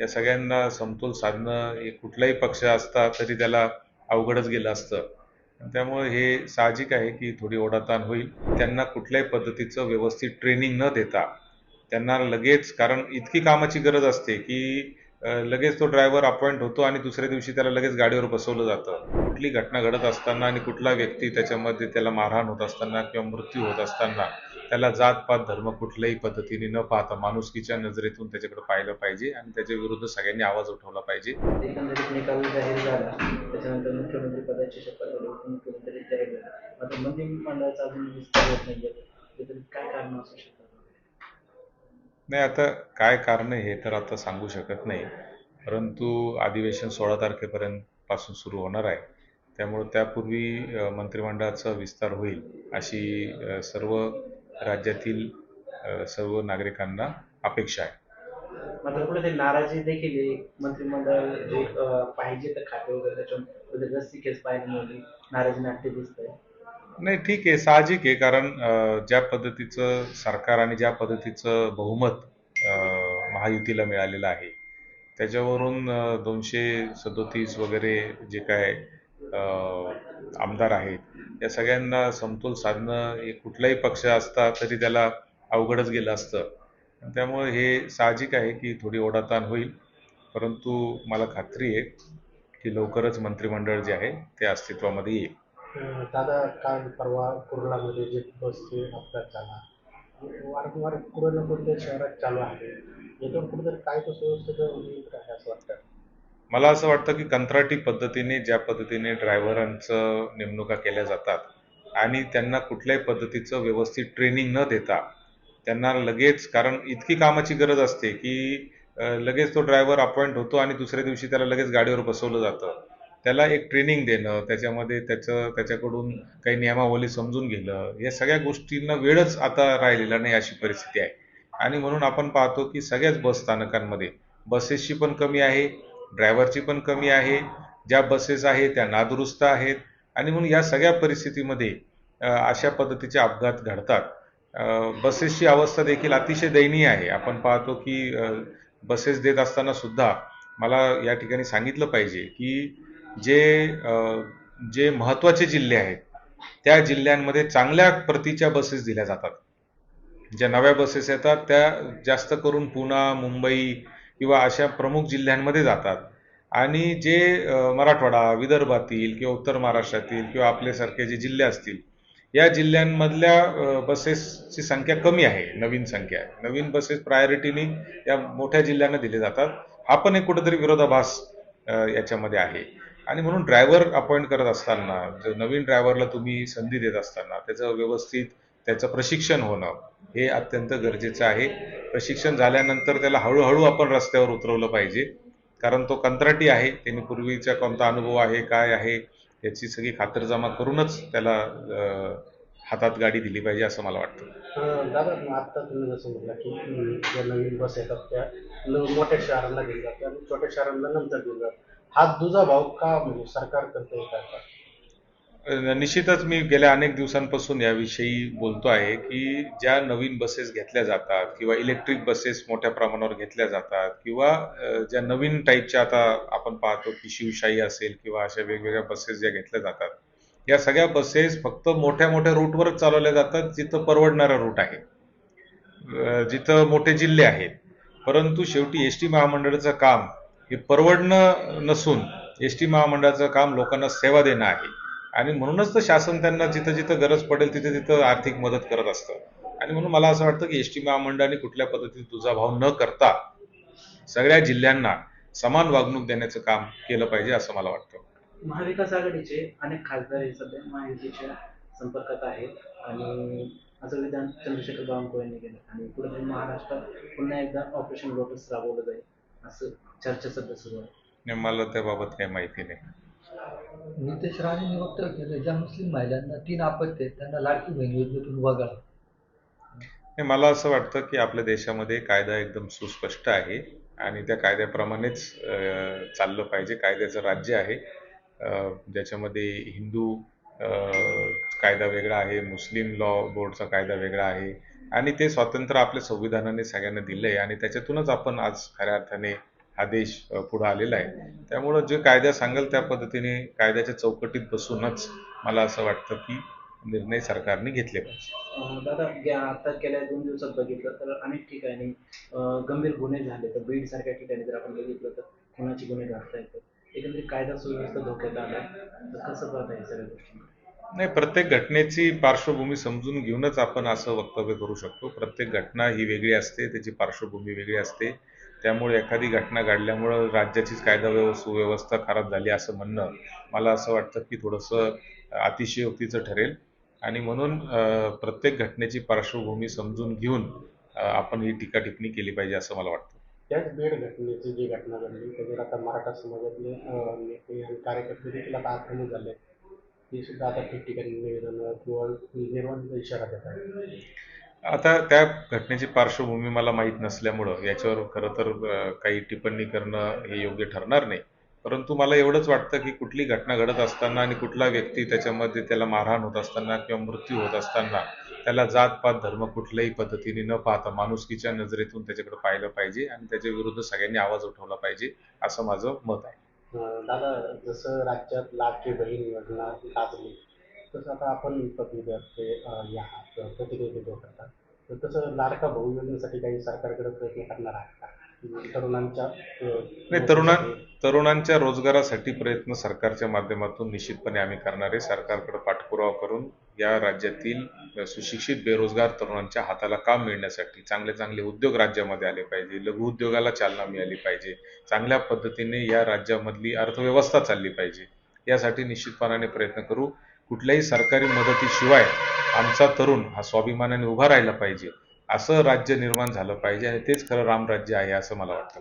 या सगळ्यांना समतोल साधणं हे कुठलाही पक्ष असता तरी त्याला अवघडच गेलं असतं. त्यामुळे हे साहजिक आहे की थोडी ओढाताण होईल. त्यांना कुठल्याही पद्धतीचं व्यवस्थित ट्रेनिंग न देता त्यांना लगेच कारण इतकी कामाची गरज असते की लगेच तो ड्रायव्हर अपॉइंट होतो आणि दुसऱ्या दिवशी त्याला लगेच गाडीवर बसवलं जातं. कुठली घटना घडत असताना आणि कुठला व्यक्ती त्याच्यामध्ये त्याला मारहाण होत असताना किंवा मृत्यू होत असताना त्याला जात पात धर्म कुठल्याही पद्धतीने न पाहता माणुसकीच्या नजरेतून त्याच्याकडे पाहिलं पाहिजे आणि त्याच्या विरुद्ध सगळ्यांनी आवाज उठवला पाहिजे. एकंदरीत निकाल जाहीर झाला. त्याच्यानंतर मुख्यमंत्री पदाची शपथ झाली उपमुख्यमंत्री जाहीर झाले. आता मंत्रिमंडळाचा अजून विस्तार होत नाहीये. त्याच्यात काय कारण असू शकतात? नाही आता काय कारण हे तर आता सांगू शकत नाही. परंतु अधिवेशन सोळा तारखेपर्यंत पासून सुरू होणार आहे. त्यामुळे त्यापूर्वी मंत्रिमंडळाचा विस्तार होईल अशी सर्व राज्यातील सर्व नागरिकांना अपेक्षा आहे. मात्र कुठे ते नाराजी देखील आहे. मंत्रिमंडळ जे पाहिजे तर खाते वगैरे त्याच्यामध्ये पाहायला मिळाली नाराजी नाट्य दिसतंय. नाही ठीक आहे साहजिक आहे कारण ज्या पद्धतीचं सरकार आणि ज्या पद्धतीचं बहुमत महायुतीला मिळालेलं आहे त्याच्यावरून दोनशे सदोतीस वगैरे जे काय अ, आमदार आहेत. या सगळ्यांना समतोल साधणं हे कुठलाही पक्ष असता तरी त्याला अवघडच गेलं असतं. त्यामुळे हे साहजिक आहे की थोडी ओढाताण होईल. परंतु मला खात्री आहे की लवकरच मंत्रिमंडळ जे आहे ते अस्तित्वामध्ये येईल. दादा काल परवा कुर्लामध्ये जे बसचे अपघात झाला वारंवार कुठं ना शहरात चालू आहे. याच्यावर कुठेतरी काय कसं सगळं असं वाटतं? मला असं वाटतं की कंत्राटी पद्धतीने ज्या पद्धतीने ड्रायव्हरांचं नेमणुका केल्या जातात आणि त्यांना कुठल्याही पद्धतीचं व्यवस्थित ट्रेनिंग न देता त्यांना लगेच कारण इतकी कामाची गरज असते की लगेच तो ड्रायव्हर अपॉइंट होतो आणि दुसऱ्या दिवशी त्याला लगेच गाडीवर बसवलं जातं. त्याला एक ट्रेनिंग देणं त्याच्यामध्ये त्याचं त्याच्याकडून काही नियमावली समजून घेणं या सगळ्या गोष्टींना वेळच आता राहिलेला नाही अशी परिस्थिती आहे. आणि म्हणून आपण पाहतो की सगळ्याच बस स्थानकांमध्ये बसेसची पण कमी आहे. ड्रायव्हरची पण कमी आहे ज्या बसेस आहेत त्या नादुरुस्त आहेत आणि म्हणून या सगळ्या परिस्थितीमध्ये अशा पद्धतीचे अपघात घडतात. बसेसची अवस्था देखील अतिशय दयनीय आहे. आपण पाहतो की बसेस देत असताना सुद्धा मला या ठिकाणी सांगितलं पाहिजे की जे जे महत्त्वाचे जिल्हे आहेत त्या जिल्ह्यांमध्ये चांगल्या प्रतीच्या बसेस दिल्या जातात. ज्या नव्या बसेस येतात त्या जास्त करून पुणा मुंबई किंवा अशा प्रमुख जिल्ह्यांमध्ये जातात. आणि जे मराठवाडा विदर्भातील किंवा उत्तर महाराष्ट्रातील किंवा आपल्यासारखे जे जिल्हे असतील या जिल्ह्यांमधल्या बसेसची संख्या कमी आहे नवीन संख्या आहे. नवीन बसेस प्रायोरिटीने या मोठ्या जिल्ह्यांना दिले जातात. हा पण एक कुठेतरी विरोधाभास याच्यामध्ये आहे. आणि म्हणून ड्रायव्हर अपॉइंट करत असताना जर नवीन ड्रायव्हरला तुम्ही संधी देत असताना त्याचं व्यवस्थित त्याचं प्रशिक्षण होणं हे अत्यंत गरजेचं आहे. प्रशिक्षण झाल्यानंतर त्याला हळूहळू आपण रस्त्यावर उतरवलं पाहिजे. कारण तो कंत्राटी आहे. त्यांनी पूर्वीचा कोणता अनुभव आहे काय आहे याची सगळी खातरजमा करूनच त्याला हातात गाडी दिली पाहिजे असं मला वाटतं. दादा मग आत्ता तुम्ही जसं म्हटलं की ज्या नवीन बस येतात त्या मोठ्या शहरांना घेऊन जातात आणि छोट्या शहरांना नंतर घेऊन जातात. हा दुजा भाव का म्हणजे सरकार करते काय? निश्चितच मी गेल्या अनेक दिवसांपासून याविषयी बोलतो आहे की ज्या नवीन बसेस घेतल्या जातात किंवा इलेक्ट्रिक बसेस मोठ्या प्रमाणावर घेतल्या जातात किंवा ज्या नवीन टाईपच्या आता आपण पाहतो की शिवशाही असेल किंवा अशा वेगवेगळ्या बसेस ज्या घेतल्या जातात या सगळ्या बसेस फक्त मोठ्या मोठ्या रूटवरच चालवल्या जातात जिथं परवडणारा रूट आहे. जिथं मोठे जिल्हे आहेत. परंतु शेवटी एस टी महामंडळाचं काम हे परवडणं नसून एस टी महामंडळाचं काम लोकांना सेवा देणं आहे. आणि म्हणूनच तर शासन त्यांना जिथं जिथं गरज पडेल तिथे तिथं आर्थिक मदत करत असतं. आणि म्हणून मला असं वाटतं की एस टी महामंडळाने कुठल्या पद्धतीने तुझा भाव न करता सगळ्या जिल्ह्यांना समान वागणूक देण्याचं काम केलं पाहिजे असं मला वाटतं. महाविकास आघाडीचे अनेक खासदार हे सध्या महायुतीच्या संपर्कात आहेत आणि असं विधान चंद्रशेखर बावनकुळेंनी केलं. आणि कुठेतरी महाराष्ट्रात पुन्हा एकदा ऑपरेशन लोटस राबवलं जाईल असं चर्चा सध्या सुरू आहे. मला त्याबाबत काही माहिती नाही. नितेश राणेंनी वक्तव्य केलं ज्या मुस्लिम महिलांना तीन अपत्य आहेत त्यांना लाडकी बहीण योजनेतून वगळा. नाही, मला असं वाटतं की आपल्या देशामध्ये कायदा एकदम सुस्पष्ट आहे आणि त्या कायद्याप्रमाणेच चाललं पाहिजे. कायद्याचं राज्य आहे. ज्याच्यामध्ये हिंदू कायदा वेगळा आहे मुस्लिम लॉ बोर्डचा कायदा वेगळा आहे. आणि ते स्वातंत्र्य आपल्या संविधानाने सगळ्यांना दिलं आहे आणि त्याच्यातूनच आपण आज खऱ्या अर्थाने हा देश पुढं आलेला आहे. त्यामुळं जे कायदा सांगेल त्या पद्धतीने कायद्याच्या चौकटीत बसूनच मला असं वाटतं की निर्णय सरकारने घेतले पाहिजे. दादा आता गेल्या दोन दिवसात बघितलं तर अनेक ठिकाणी गंभीर गुन्हे झाले तर बीड सारख्या ठिकाणी जर आपण बघितलं तर खुनाची गुन्हे घडता येतात एकंदरीत कायदा सुव्यवस्था धोक्यात आलाय तर कसं पाहता या सगळ्या गोष्टी नाही प्रत्येक घटनेची पार्श्वभूमी समजून घेऊनच आपण असं वक्तव्य करू शकतो. प्रत्येक घटना ही वेगळी असते त्याची पार्श्वभूमी वेगळी असते. त्यामुळे एखादी घटना घडल्यामुळं राज्याचीच कायदा व्यव सुव्यवस्था खराब झाली असं म्हणणं मला असं वाटतं की थोडंसं अतिशयोक्तीचं ठरेल. आणि म्हणून प्रत्येक घटनेची पार्श्वभूमी समजून घेऊन आपण ही टीका टिप्पणी केली पाहिजे असं मला वाटतं. त्याच बीड घटनेची जी घटना घडली त्याच्यावर आता मराठा समाजातले नेते आणि कार्यकर्ते देखील आता आक्रमक झाले ते सुद्धा आता ठिकठिकाणी निवेदन किंवा निर्वंत इशारा देत आहेत आता त्या घटनेची पार्श्वभूमी मला माहीत नसल्यामुळं याच्यावर खरं तर काही टिप्पणी करणं हे योग्य ठरणार नाही. परंतु मला एवढंच वाटतं की कुठली घटना घडत असताना आणि कुठला व्यक्ती त्याच्यामध्ये त्याला मारहाण होत असताना किंवा मृत्यू होत असताना त्याला जात पात धर्म कुठल्याही पद्धतीने न पाहता माणुसकीच्या नजरेतून त्याच्याकडे पाहिलं पाहिजे आणि त्याच्या विरुद्ध सगळ्यांनी आवाज उठवला पाहिजे असं माझं मत आहे. दादा जसं राज्यात लाडकी बहीण योजना लाभली तसं आता आपण पदवीधरचे या प्रतिनिधित्व करतात तर तसं लाडका भाऊ योजनेसाठी काही सरकारकडे प्रयत्न करणार आहे का? की तरुणांच्या नाही तरुणां तरुणांच्या रोजगारासाठी प्रयत्न सरकारच्या माध्यमातून निश्चितपणे आम्ही करणार आहे. सरकारकडे पाठपुरावा करून या राज्यातील सुशिक्षित बेरोजगार तरुणांच्या हाताला काम मिळण्यासाठी चांगले चांगले उद्योग राज्यामध्ये आले पाहिजे. लघु उद्योगाला चालना मिळाली पाहिजे. चांगल्या पद्धतीने या राज्यामधली अर्थव्यवस्था चालली पाहिजे. यासाठी निश्चितपणाने प्रयत्न करू. कुठल्याही सरकारी मदतीशिवाय आमचा तरुण हा स्वाभिमानाने उभा राहिला पाहिजे असं राज्य निर्माण झालं पाहिजे आणि तेच खरं रामराज्य आहे असं मला वाटतं.